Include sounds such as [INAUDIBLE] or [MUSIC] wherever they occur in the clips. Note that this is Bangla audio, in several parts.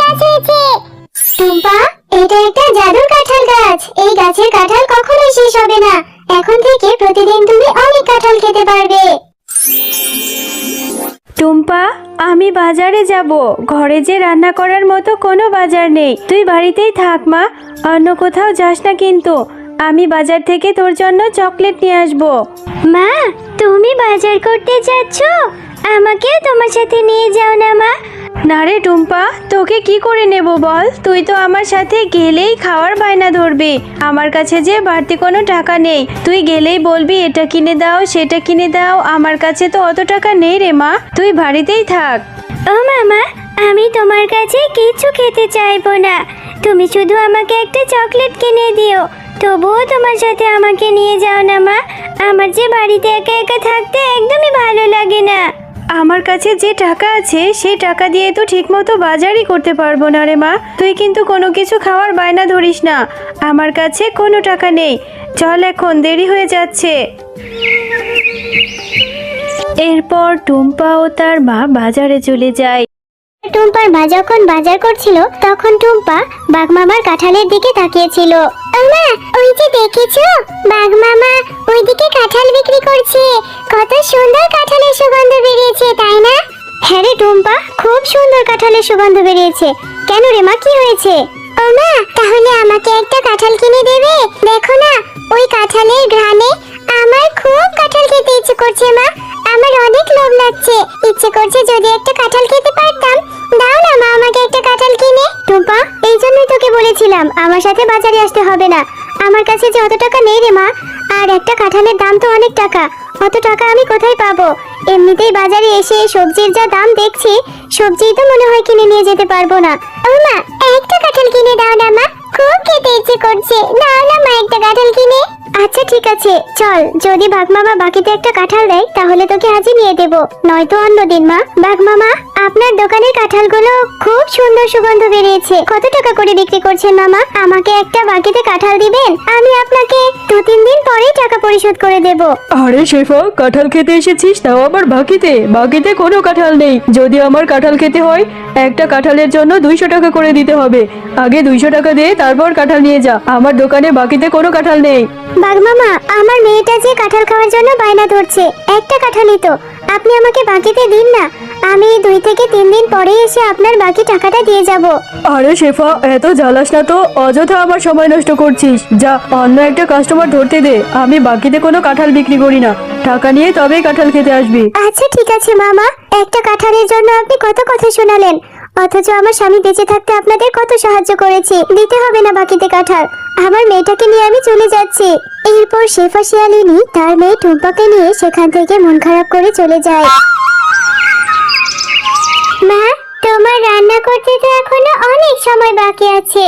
গাছ হয়েছে। টুম্পা, এটা একটা জাদুর কাঁঠাল গাছ। এই গাছের কাঁঠাল কখনোই শেষ হবে না। এখন থেকে প্রতিদিন তুমি অনেক কাঁঠাল খেতে পারবে। টুম্পা, আমি বাজারে যাব। ঘরে যে রান্না করার মতো কোনো বাজার নেই। তুই বাড়িতেই থাক, মা। অন্য কোথাও যাস না কিন্তু। আমি বাজার থেকে তোর জন্য চকলেট নিয়ে আসব। মা তুমি বাজার করতে যাচ্ছ? আমাকেও তোমার সাথে নিয়ে যাও না মা। না রে টুম্পা তোকে কি করে নেব বল? তুই তো আমার সাথে গেলেই খাওয়ার বায়না ধরবি। আমার কাছে যে বাড়তি কোনো টাকা নেই তুই গেলেই বলবি এটা কিনে দাও সেটা কিনে দাও আমার কাছে তো অত টাকা নেই রে মা। তুই বাড়িতেই থাক। ও মামা আমি তোমার কাছে কিছু খেতে চাইব না। তুমি শুধু আমাকে একটা চকলেট কিনে দিও। তবুও তোমার সাথে আমাকে নিয়ে যাও না, মা। আমার যে বাড়িতে একা একা থাকতে একদমই ভালো লাগে না। আমার কাছে যে টাকা আছে, সেই টাকা দিয়ে তো ঠিকমতো বাজারই করতে পারব না রে, মা। তুই কিন্তু কোনো কিছু খাওয়ার বায়না ধরিস না। আমার কাছে কোনো টাকা নেই। চল এখন, দেরি হয়ে যাচ্ছে। এরপর টুম্পা ও তার মা বাজারে চলে যায়। টুম্পার মা যখন বাজার করছিল, তখন টুম্পা বাঘ মামার কাঁঠালের দিকে তাকিয়েছিল। মা ওই যে দেখেছ? বাঘ মামা ওইদিকে কাঁঠাল বিক্রি করছে। কত সুন্দর কাঁঠালের সুগন্ধ বেরিয়েছে, তাই না? হ্যাঁ রে টুম্পা, খুব সুন্দর কাঁঠালের সুগন্ধ বেরিয়েছে। কেন রে মা, কি হয়েছে? ও মা তাহলে আমাকে একটা কাঁঠাল কিনে দেবে? দেখো না, ওই কাঁঠালের ঘ্রাণে আমার খুব কাঁঠাল খেতে ইচ্ছে করছে মা। আমার অনেক লোভ লাগছে। ইচ্ছে করছে যদি একটা কাঁঠাল খেতে পারতাম বলেছিলাম, আমার সাথে বাজারে আসতে হবে না। আমার কাছে যে অত টাকা নেই রে মা, আর একটা কাঁঠালের দাম তো অনেক টাকা, অত টাকা আমি কোথায় পাবো? এমনিতেই বাজারে এসে সবজির যা দাম দেখছি, সবজিই তো মনে হয় কিনে নিয়ে যেতে পারব না। ও মা, একটা কাঁঠাল কিনে দাও না মা, খুব খেতে ইচ্ছে করছে। দাও না মা একটা কাঁঠাল কিনে। আচ্ছা ঠিক আছে, চল, যদি বাঘ মামা বাকিতে একটা কাঁঠাল দেয়, তাহলে তোকে আজই নিয়ে দেব, নয়তো অন্য দিন মা। বাঘ মামা আপনার দোকানের কাঁঠালগুলো খুব সুন্দর সুগন্ধ বেরিয়েছে। কত টাকা করে বিক্রি করছেন মামা? আমাকে একটা বাকিতে কাঁঠাল দিবেন? আমি আপনাকে দু তিন দিন পরেই টাকা পরিশোধ করে দেব। আরে শেফা কাঁঠাল খেতে এসেছিস? তাও আবার বাকিতে? বাকিতে কোনো কাঁঠাল নেই। যদি আমার কাঁঠাল খেতে হয় একটা কাঁঠালের জন্য দুইশো টাকা করে দিতে হবে। আগে দুইশো টাকা দিয়ে তারপর কাঁঠাল নিয়ে যা। আমার দোকানে বাকিতে কোনো কাঁঠাল নেই। বাঘ মামা আমার মেয়েটা যে কাঁঠাল খাওয়ার জন্য বায়না ধরছে একটা কাঁঠালই তো। আপনি আমাকে বাকিতে দিন না। আমি দুই থেকে তিন দিন পরে এসে আপনার বাকি টাকাটা দিয়ে যাব। আরে শেফা এত জ্বালাস না তো? অযথা আমার সময় নষ্ট করছিস। যা অন্য একটা কাস্টমার ধরতে দে। আমি বাকিতে কোনো কাঁঠাল বিক্রি করি না। টাকা নিয়ে তবেই কাঁঠাল খেতে আসবি। আচ্ছা ঠিক আছে মামা। একটা কাঁঠালের জন্য আপনি কত কথা শোনালেন। অথচ আমার স্বামী বেঁচে থাকতে আপনাদের কত সাহায্য করেছি। দিতে হবে না বাকিতে কাঁঠাল। আমার মেয়েটাকে নিয়ে আমি চলে যাচ্ছি। এরপর শেফা শিয়ালিনী তার মেয়ে টুম্পাকে নিয়ে সেখান থেকে মন খারাপ করে চলে যায়। মা, তোমার রান্না করতে তো এখনও অনেক সময় বাকি আছে।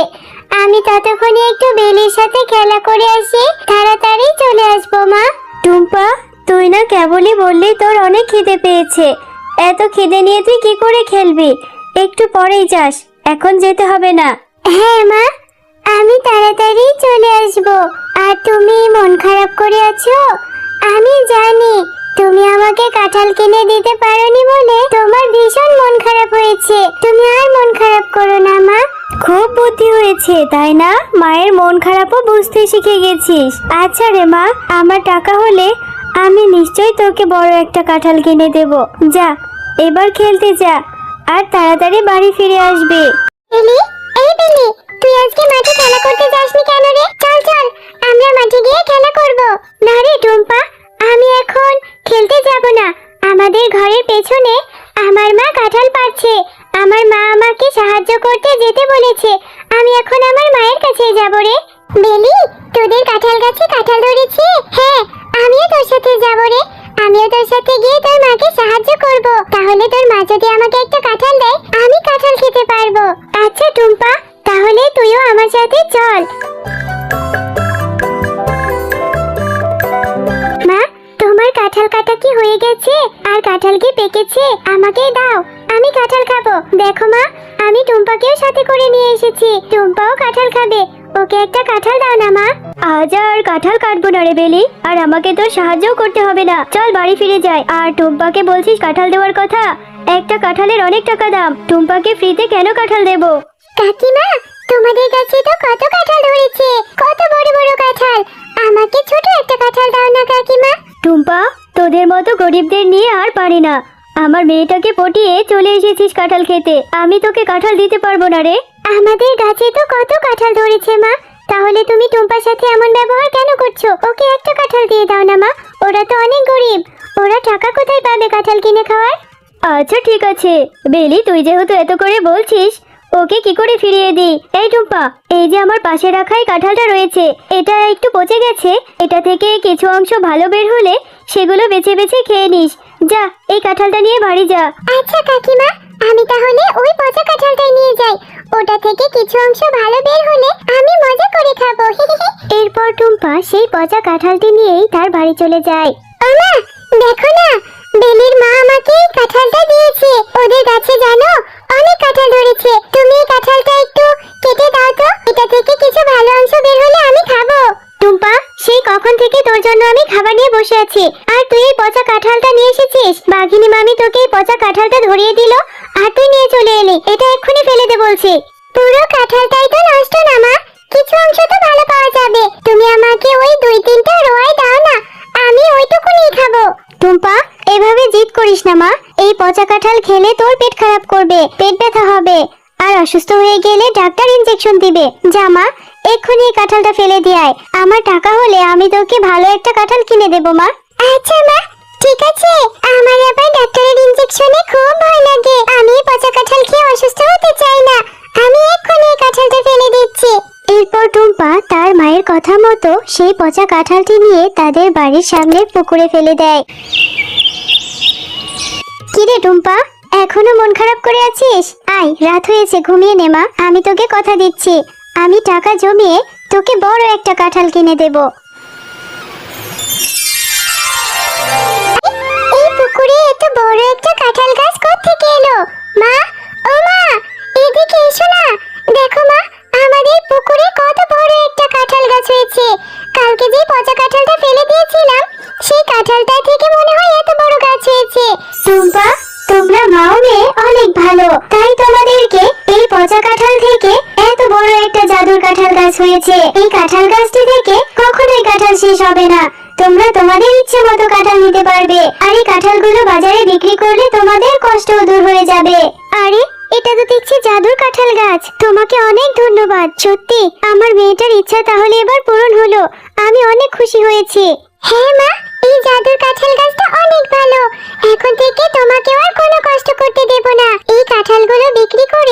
আমি ততক্ষণে একটু বেলির সাথে খেলা করে আসি, তাড়াতাড়ি চলে আসব মা। টুম্পা, তুই না কেবলই বললি তোর অনেক খিদে পেয়েছে। এত খিদে নিয়ে তুই কি করে খেলবি? একটু পরেই যাস, এখন যেতে হবে না। হ্যাঁ মা, আমি তাড়াতাড়ি চলে আসব। আর তুমি মন খারাপ করে আছো? আমি জানি তুমি আমাকে কাঁঠাল কিনে দিতে পারোনি বলে তোমার ভীষণ মন খারাপ হয়েছে। তুমি আর মন খারাপ করো না, মা। খুব বুদ্ধি হয়েছে, তাই না? মায়ের মন খারাপও বুঝতে শিখে গেছিস। আচ্ছা রে, মা, আমার টাকা হলে আমি নিশ্চয়ই তোকে বড় একটা কাঁঠাল কিনে দেব। যা, এবার খেলতে যা, আর তাড়াতাড়ি বাড়ি ফিরে আসবে। এই বেলি, তুই আজকে মাঠে খেলা করতে যাসনি কেন রে? তোদের কাঁঠাল গাছে কাঁঠাল ধরেছে? হ্যাঁ আমিও তোর সাথে যাব রে। আমিও তোর সাথে গিয়ে তোর মাকে সাহায্য করব। তাহলে তোর মা যদি আমাকে একটা কাঁঠাল দেয়, আমি কাঁঠাল খেতে পারব। আচ্ছা টুম্পা, তাহলে তুইও আমার সাথে চল। মা, তোমার কাঁঠাল কাটা কি হয়ে গেছে? আর কাঁঠাল কি পেকেছে? আমাকে দাও। আমি কাঁঠাল খাব। দেখো মা, আমি টুম্পাকেও সাথে করে নিয়ে এসেছি। টুম্পাও কাঁঠাল খাবে। ওকে একটা কাঁঠাল দাও না মা। আজ আর কাঁঠাল কাটবো না রে বেলি। আর আমাকে তোর সাহায্যও করতে হবে না। চল বাড়ি ফিরে যাই। আর টুম্পাকে বলছিস কাঁঠাল দেওয়ার কথা? একটা কাঁঠালের অনেক টাকা দাম। টুম্পাকে ফ্রিতে কেন কাঁঠাল দেবো? কাকিমা তোমাদের কাছে তো কত কাঁঠাল ধরেছে। কত বড় বড় কাঁঠাল। আমাকে ছোট একটা কাঁঠাল দাও না কাকিমা। টুম্পা তোদের মতো গরিবদের নিয়ে আর পারি না। আমার মেয়েটাকে পটিয়ে চলে এসেছিস কাঁঠাল খেতে। আমি তোকে কাঁঠাল দিতে পারব না রে। আমাদের গাছে তো কত কাঁঠাল ধরেছে মা। তাহলে তুমি টুম্পার সাথে এমন ব্যবহার কেন করছ? ওকে একটা কাঁঠাল দিয়ে দাও না মা। ওরা তো অনেক গরিব। ওরা টাকা কোথায় পাবে কাঁঠাল কিনে খাওয়ার? আচ্ছা ঠিক আছে। বেলি তুই যেহেতু এত করে বলছিস ওকে কি করে ফিরিয়ে দিই? এই টুম্পা এই যে আমার পাশে রাখাই কাঁঠালটা রয়েছে এটা একটু পচে গেছে। এটা থেকে কিছু অংশ ভালো বের হলে সেগুলো বেছে বেছে খেয়ে নিস। যা এই কাঁঠালটা নিয়ে বাড়ি যা। আচ্ছা কাকিমা আমি তাহলে ওই পচা কাঁঠালটাই নিয়ে যাই। ওটা থেকে কিছু অংশ ভালো বের হলে আমি মজা করে খাব। [LAUGHS] এরপর টুম্পা সেই পচা কাঁঠালটি নিয়েই তার বাড়ি চলে যায়। নিয়ে এসেছিস? বাঘিনী মামি তোকে পচা কাঁঠালটা ধরিয়ে দিল আর তুই নিয়ে চলে এলি। এটা এক্ষুনি ফেলে দে বলছি। পুরো কাঁঠালটাই তো নষ্ট না, মা? কিছু অংশ তো ভালো পাওয়া যাবে। তুমি আমাকে ওই দুই তিনটা রোয়াই দাও না, আমি ওইটুকুনি খাব। টুম্পা, এভাবে জিদ করিস না, মা। এই পচা কাঁঠাল খেলে তোর পেট খারাপ করবে, পেট ব্যথা হবে। আর অসুস্থ হয়ে গেলে ডাক্তার ইনজেকশন দিবে। যা, মা, এক্ষুনি এই কাঁঠালটা ফেলে দিয়ে আয়। আমার টাকা হলে আমি তোকে ভালো একটা কাঁঠাল কিনে দেবো, মা। আচ্ছা মা। ঠিক আছে, আমার আবার ডাক্তারের ইনজেকশনে খুব ভয় লাগে। আমি পচা কাঁঠাল খেয়ে অসুস্থ হতে চাই না। আমি এক্ষুনি এই কাঁঠালটা ফেলে দিচ্ছি। এরপর টুম্পা তার মায়ের কথা মতো সেই পচা কাঁঠালটি নিয়ে তাদের বাড়ির সামনে পুকুরে ফেলে দেয়। কিরে টুম্পা, এখনও মন খারাপ করে আছিস? আয়, রাত হয়েছে, ঘুমিয়ে নে মা। আমি তোকে কথা দিচ্ছি। আমি টাকা জমিয়ে তোকে বড় একটা কাঁঠাল কিনে দেব। পুকুরে এত বড় একটা কাঁঠাল গাছ কোত্থেকে এলো? মা, ও মা, এদিকে এসো না। দেখো মা, আমাদের পুকুরে কত বড় একটা কাঁঠাল গাছ হয়েছে। কালকে যে পচা কাঁঠালটা ফেলে দিয়েছিলাম, সেই কাঁঠালটা থেকে মনে হয় এত বড় গাছ হয়েছে। টুম্পা, তোমরা মাও অনেক ভালো। তাই তোমাদেরকে এই পচা কাঁঠাল থেকে এত বড় একটা জাদুর কাঁঠাল গাছ হয়েছে। এই কাঁঠাল গাছটি থেকে কখনোই কাঁঠাল শেষ হবে না। ইচ্ছে মতো কাঁঠাল নিতে পারবে। আর এই কাঁঠালগুলো বাজারে বিক্রি করলে তোমাদের কষ্টও দূর হয়ে যাবে। আরে, এটা তো দেখছি জাদুর কাঁঠাল গাছ। তোমাকে অনেক ধন্যবাদ, সত্যি। আমার মেয়েটার ইচ্ছা তাহলে এবার পূরণ হলো। আমি অনেক খুশি হয়েছি। হ্যাঁ মা, এই জাদুর কাঁঠাল গাছটা অনেক ভালো। এখন থেকে তোমাকে আর কোনো কষ্ট করতে দেব না। এই কাঁঠালগুলো বিক্রি করে